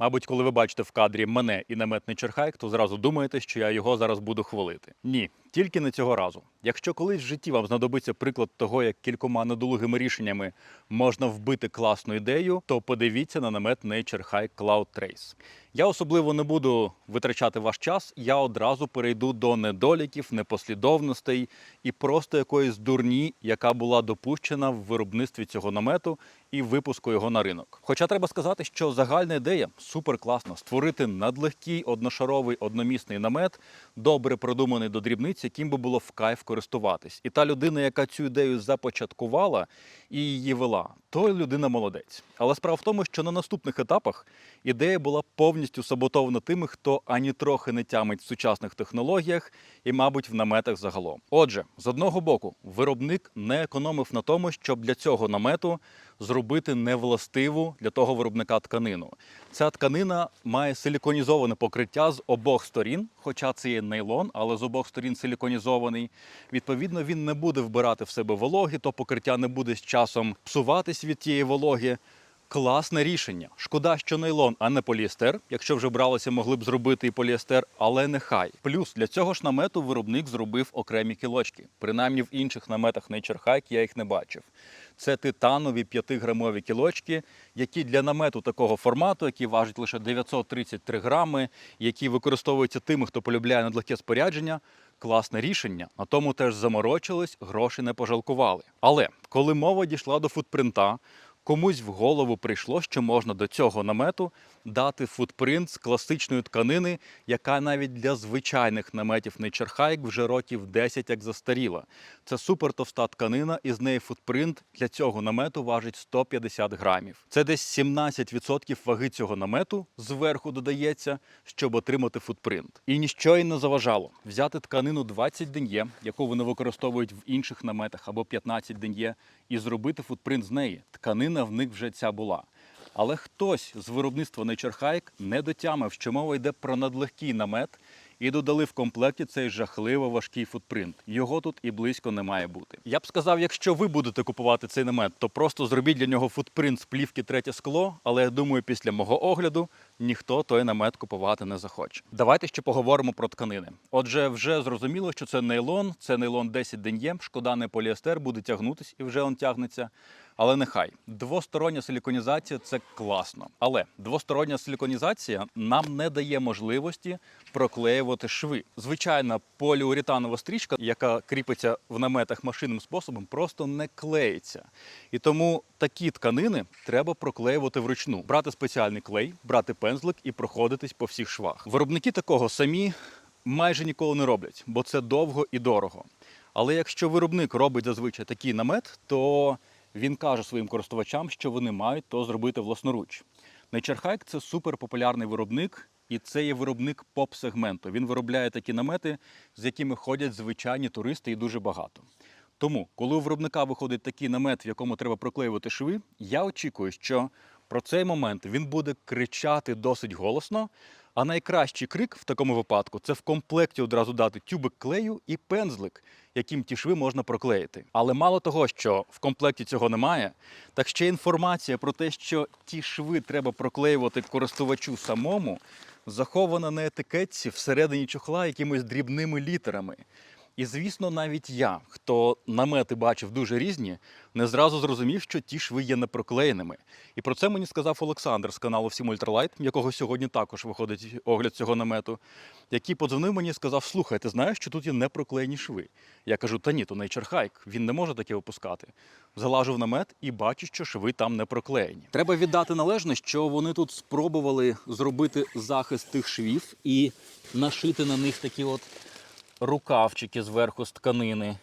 Мабуть, коли ви бачите в кадрі мене і наметний черхайк, то зразу думаєте, що я його зараз буду хвалити. Ні, тільки не цього разу. Якщо колись в житті вам знадобиться приклад того, як кількома недолугими рішеннями можна вбити класну ідею, то подивіться на намет Nature Hike Cloud Trace. Я особливо не буду витрачати ваш час, я одразу перейду до недоліків, непослідовностей і просто якоїсь дурні, яка була допущена в виробництві цього намету і випуску його на ринок. Хоча треба сказати, що загальна ідея супер класна створити надлегкий одношаровий одномісний намет, добре продуманий до дрібниць, яким би було в кайф користуватись. І та людина, яка цю ідею започаткувала і її вела, то людина молодець. Але справа в тому, що на наступних етапах ідея була повністю саботована тими, хто ані трохи не тямить в сучасних технологіях і, мабуть, в наметах загалом. Отже, з одного боку, виробник не економив на тому, щоб для цього намету зробити невластиву для того виробника тканину. Ця тканина має силіконізоване покриття з обох сторін, хоча це є нейлон, але з обох сторін силіконізований. Відповідно, він не буде вбирати в себе вологи, то покриття не буде з часом псуватись від тієї вологи. Класне рішення. Шкода, що нейлон, а не поліестер. Якщо вже бралися, могли б зробити і поліестер, але нехай. Плюс для цього ж намету виробник зробив окремі кілочки. Принаймні в інших наметах Nature Hike я їх не бачив. Це титанові 5-грамові кілочки, які для намету такого формату, який важить лише 933 грами, які використовуються тими, хто полюбляє надлегке спорядження. Класне рішення. На тому теж заморочились, гроші не пожалкували. Але коли мова дійшла до футпринта, комусь в голову прийшло, що можна до цього намету дати футпринт з класичної тканини, яка навіть для звичайних наметів Hike вже років 10 як застаріла. Це супер товста тканина, і з неї футпринт для цього намету важить 150 грамів. Це десь 17% ваги цього намету зверху додається, щоб отримати футпринт. І ніщо й не заважало взяти тканину 20 ден'є, яку вони використовують в інших наметах, або 15 ден'є, і зробити футпринт з неї. Тканина в них вже ця була. Але хтось з виробництва Hike не дотямив, що мова йде про надлегкий намет, і додали в комплекті цей жахливо важкий футпринт. Його тут і близько не має бути. Я б сказав, якщо ви будете купувати цей намет, то просто зробіть для нього футпринт з плівки третє скло. Але я думаю, після мого огляду ніхто той намет купувати не захоче. Давайте ще поговоримо про тканини. Отже, вже зрозуміло, що це нейлон, це нейлон 10 ден'є. Шкода, не поліестер буде тягнутись і вже он тягнеться. Але нехай двостороння силіконізація це класно. Але двостороння силіконізація нам не дає можливості проклеювати шви. Звичайна поліуретанова стрічка, яка кріпиться в наметах машинним способом, просто не клеїться. І тому такі тканини треба проклеювати вручну, брати спеціальний клей, брати пензлик і проходитись по всіх швах. Виробники такого самі майже ніколи не роблять, бо це довго і дорого. Але якщо виробник робить зазвичай такий намет, то він каже своїм користувачам, що вони мають то зробити власноруч. Nature – це суперпопулярний виробник, і це є виробник поп-сегменту. Він виробляє такі намети, з якими ходять звичайні туристи і дуже багато. Тому, коли у виробника виходить такий намет, в якому треба проклеювати шви, я очікую, що про цей момент він буде кричати досить голосно. А найкращий крик в такому випадку це в комплекті одразу дати тюбик клею і пензлик, яким ті шви можна проклеїти. Але мало того, що в комплекті цього немає, так ще інформація про те, що ті шви треба проклеювати користувачу самому, захована на етикетці всередині чохла якимись дрібними літерами. І звісно, навіть я, хто намети бачив дуже різні, не зразу зрозумів, що ті шви є непроклеєними. І про це мені сказав Олександр з каналу Всім Ультралайт, якого сьогодні також виходить огляд цього намету, який подзвонив мені і сказав: Слухай, ти знаєш, що тут є непроклеєні шви. Я кажу, та ні, то Nature Hike, він не може таке випускати. Залажу в намет і бачу, що шви там не проклеєні. Треба віддати належне, що вони тут спробували зробити захист тих швів і нашити на них такі от рукавчики зверху з тканини.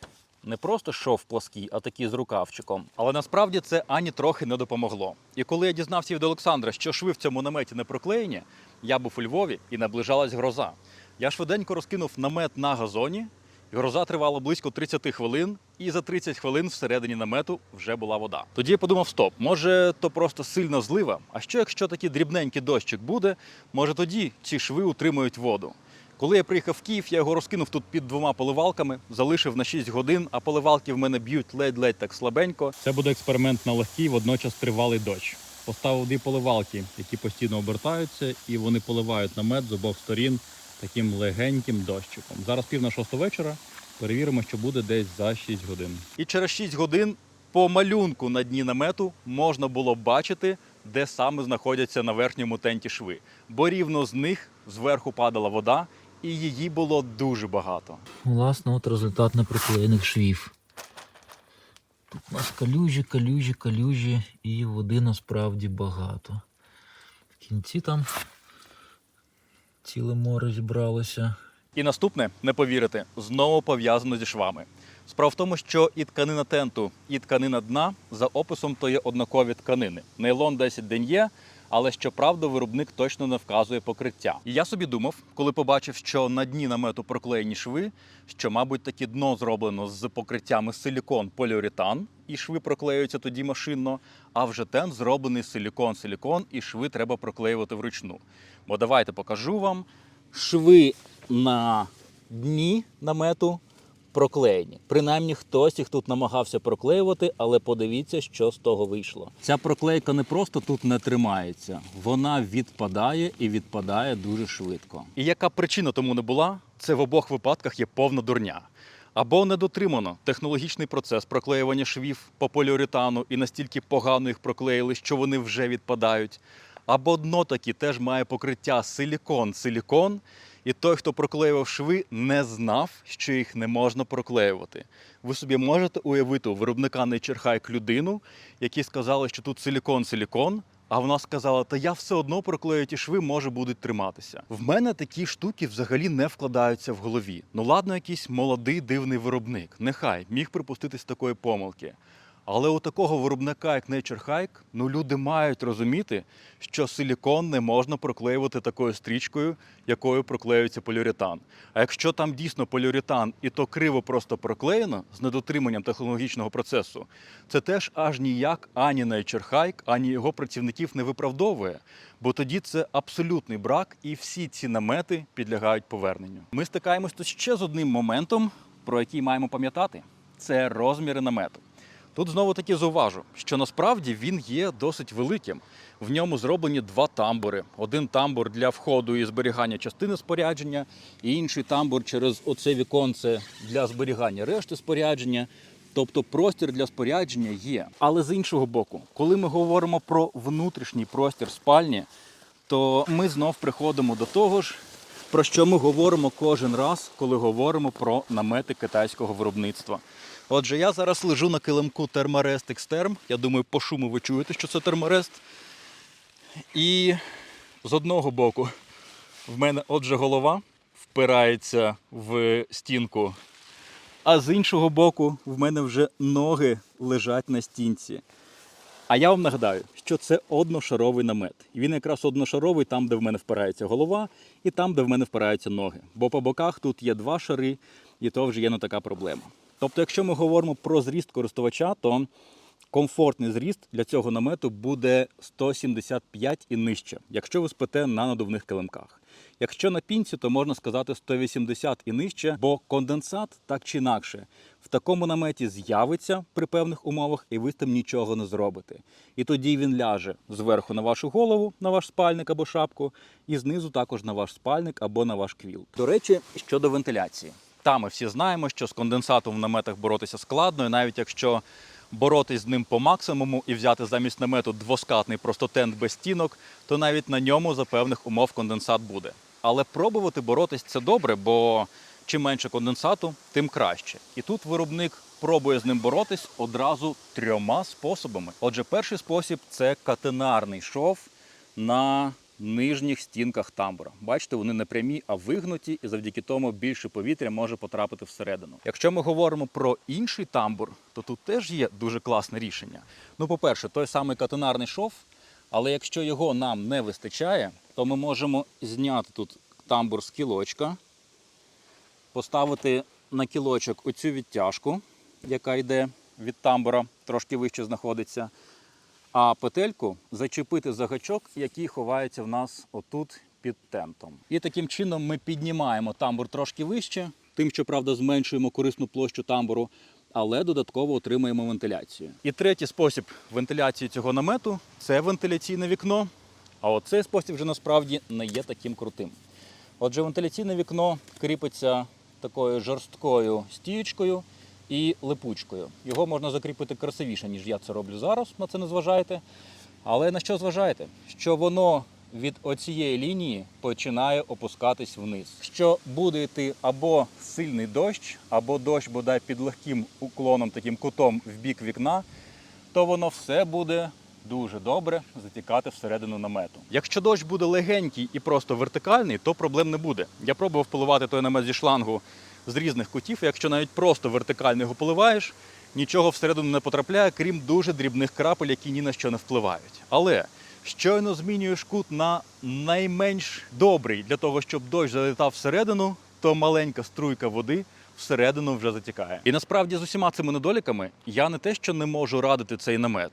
Не просто шов плаский, а такі з рукавчиком. Але насправді це ані трохи не допомогло. І коли я дізнався від Олександра, що шви в цьому наметі не проклеєні, я був у Львові і наближалась гроза. Я швиденько розкинув намет на газоні, гроза тривала близько 30 хвилин, і за 30 хвилин всередині намету вже була вода. Тоді я подумав: стоп, може то просто сильна злива. А що якщо такий дрібненький дощик буде, може тоді ці шви утримують воду. Коли я приїхав в Київ, я його розкинув тут під двома поливалками, залишив на 6 годин, а поливалки в мене б'ють ледь-ледь так слабенько. Це буде експеримент на легкий, водночас тривалий дощ. поставив дві поливалки, які постійно обертаються, і вони поливають намет з обох сторін таким легеньким дощиком. Зараз пів на шосту вечора. Перевіримо, що буде десь за 6 годин. І через 6 годин по малюнку на дні намету можна було бачити, де саме знаходяться на верхньому тенті шви. Бо рівно з них зверху падала вода, і її було дуже багато. Власне, от результат неприклеєних швів. Тут у нас калюжі, калюжі, калюжі, і води насправді багато. В кінці там ціле море зібралося. І наступне, не повірите, знову пов'язано зі швами. Справа в тому, що і тканина тенту, і тканина дна за описом то є однакові тканини. Нейлон 10 день є, але щоправда, виробник точно не вказує покриття. І я собі думав, коли побачив, що на дні намету проклеєні шви, що, мабуть, таке дно зроблено з покриттями силікон поліуретан, і шви проклеюються тоді машинно. А вже тент зроблений силікон-силікон, і шви треба проклеювати вручну. Бо давайте покажу вам шви на дні намету проклеєні. Принаймні хтось їх тут намагався проклеювати, але подивіться, що з того вийшло. Ця проклейка не просто тут не тримається, вона відпадає і відпадає дуже швидко. І яка причина тому не була? Це в обох випадках є повна дурня. Або не дотримано технологічний процес проклеювання швів по поліуретану і настільки погано їх проклеїли, що вони вже відпадають. Або дно таки теж має покриття силікон-силікон, і той, хто проклеював шви, не знав, що їх не можна проклеювати. Ви собі можете уявити у виробника Nature Hike людину, які сказали, що тут силікон-силікон, а вона сказала, та я все одно проклею ті шви, може будуть триматися. В мене такі штуки взагалі не вкладаються в голові. Ну ладно, якийсь молодий дивний виробник, нехай міг припуститись такої помилки. Але у такого виробника, як Nature Hike, ну люди мають розуміти, що силікон не можна проклеювати такою стрічкою, якою проклеюється поліуретан. А якщо там дійсно поліуретан і то криво просто проклеєно з недотриманням технологічного процесу, це теж аж ніяк ані Nature Hike, ані його працівників не виправдовує. Бо тоді це абсолютний брак, і всі ці намети підлягають поверненню. Ми стикаємось тут ще з одним моментом, про який маємо пам'ятати: це розміри намету. Тут знову таки зауважу, що насправді він є досить великим. В ньому зроблені два тамбури: один тамбур для входу і зберігання частини спорядження, і інший тамбур через оце віконце для зберігання решти спорядження. Тобто простір для спорядження є. Але з іншого боку, коли ми говоримо про внутрішній простір спальні, то ми знов приходимо до того ж, про що ми говоримо кожен раз, коли говоримо про намети китайського виробництва. Отже, я зараз лежу на килимку Термарест Екстерм. Я думаю, по шуму ви чуєте, що це Термарест. І з одного боку в мене отже голова впирається в стінку, а з іншого боку в мене вже ноги лежать на стінці. А я вам нагадаю, що це одношаровий намет. І він якраз одношаровий там, де в мене впирається голова, і там, де в мене впираються ноги. Бо по боках тут є два шари, і то вже є не така проблема. Тобто, якщо ми говоримо про зріст користувача, то комфортний зріст для цього намету буде 175 і нижче, якщо ви спите на надувних килимках. Якщо на пінці, то можна сказати 180 і нижче, бо конденсат так чи інакше в такому наметі з'явиться при певних умовах, і ви з тим нічого не зробите. І тоді він ляже зверху на вашу голову, на ваш спальник або шапку, і знизу також на ваш спальник або на ваш квілт. До речі, щодо вентиляції. Та ми всі знаємо, що з конденсатом в наметах боротися складно, і навіть якщо боротись з ним по максимуму і взяти замість намету двоскатний просто тент без стінок, то навіть на ньому за певних умов конденсат буде. Але пробувати боротись це добре, бо чим менше конденсату, тим краще. І тут виробник пробує з ним боротись одразу трьома способами. Отже, перший спосіб це катенарний шов на нижніх стінках тамбура. Бачите, вони не прямі, а вигнуті, і завдяки тому більше повітря може потрапити всередину. Якщо ми говоримо про інший тамбур, то тут теж є дуже класне рішення. Ну, по-перше, той самий катенарний шов, але якщо його нам не вистачає, то ми можемо зняти тут тамбур з кілочка, поставити на кілочок оцю відтяжку, яка йде від тамбура, трошки вище знаходиться а петельку зачепити за гачок, який ховається в нас отут під тентом. І таким чином ми піднімаємо тамбур трошки вище, тим, що правда зменшуємо корисну площу тамбуру. але додатково отримуємо вентиляцію. І третій спосіб вентиляції цього намету це вентиляційне вікно. А от цей спосіб вже насправді не є таким крутим. Отже, вентиляційне вікно кріпиться такою жорсткою стіючкою і липучкою. Його можна закріпити красивіше, ніж я це роблю зараз, на це не зважайте. Але на що зважаєте? Що воно від оцієї лінії починає опускатись вниз. Що буде йти або сильний дощ, або дощ бодай під легким уклоном, таким кутом в бік вікна, то воно все буде дуже добре затікати всередину намету. Якщо дощ буде легенький і просто вертикальний, то проблем не буде. Я пробував поливати той намет зі шлангу з різних кутів. Якщо навіть просто вертикально його поливаєш, нічого всередину не потрапляє, крім дуже дрібних крапель, які ні на що не впливають. Але щойно змінюєш кут на найменш добрий для того, щоб дощ залітав всередину, то маленька струйка води всередину вже затікає. І насправді з усіма цими недоліками я не те, що не можу радити цей намет.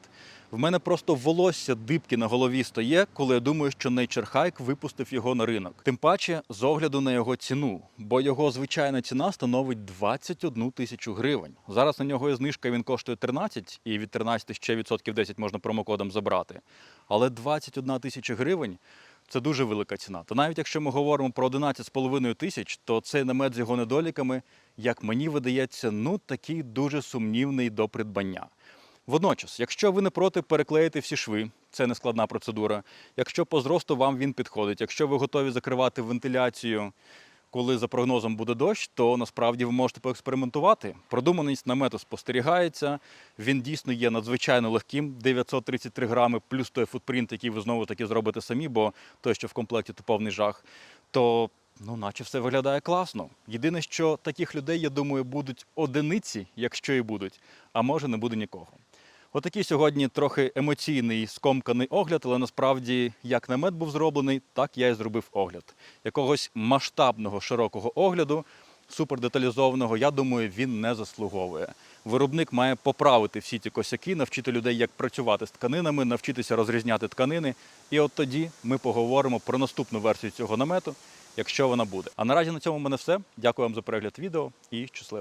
В мене просто волосся дибки на голові стає, коли я думаю, що Hike випустив його на ринок. Тим паче з огляду на його ціну, бо його звичайна ціна становить 21 тисячу гривень. Зараз на нього є знижка, він коштує 13, і від 13 ще відсотків 10 можна промокодом забрати. Але 21 тисяча гривень це дуже велика ціна. Та навіть якщо ми говоримо про 11,5 тисяч, то цей намет з його недоліками, як мені видається, ну такий дуже сумнівний до придбання. Водночас, якщо ви не проти переклеїти всі шви, це не складна процедура. Якщо по зросту вам він підходить, якщо ви готові закривати вентиляцію, коли за прогнозом буде дощ, то насправді ви можете поекспериментувати. Продуманість намету спостерігається. Він дійсно є надзвичайно легким 933 грами, плюс той футпринт, який ви знову таки зробите самі, бо той, що в комплекті, то повний жах. То ну, наче все виглядає класно. Єдине, що таких людей, я думаю, будуть одиниці, якщо і будуть, а може не буде нікого. Отакий сьогодні трохи емоційний скомканий огляд, але насправді як намет був зроблений, так я і зробив огляд. Якогось масштабного широкого огляду, супердеталізованого, я думаю, він не заслуговує. Виробник має поправити всі ці косяки, навчити людей, як працювати з тканинами, навчитися розрізняти тканини. І от тоді ми поговоримо про наступну версію цього намету, якщо вона буде. А наразі на цьому в мене все. Дякую вам за перегляд відео і щасливо!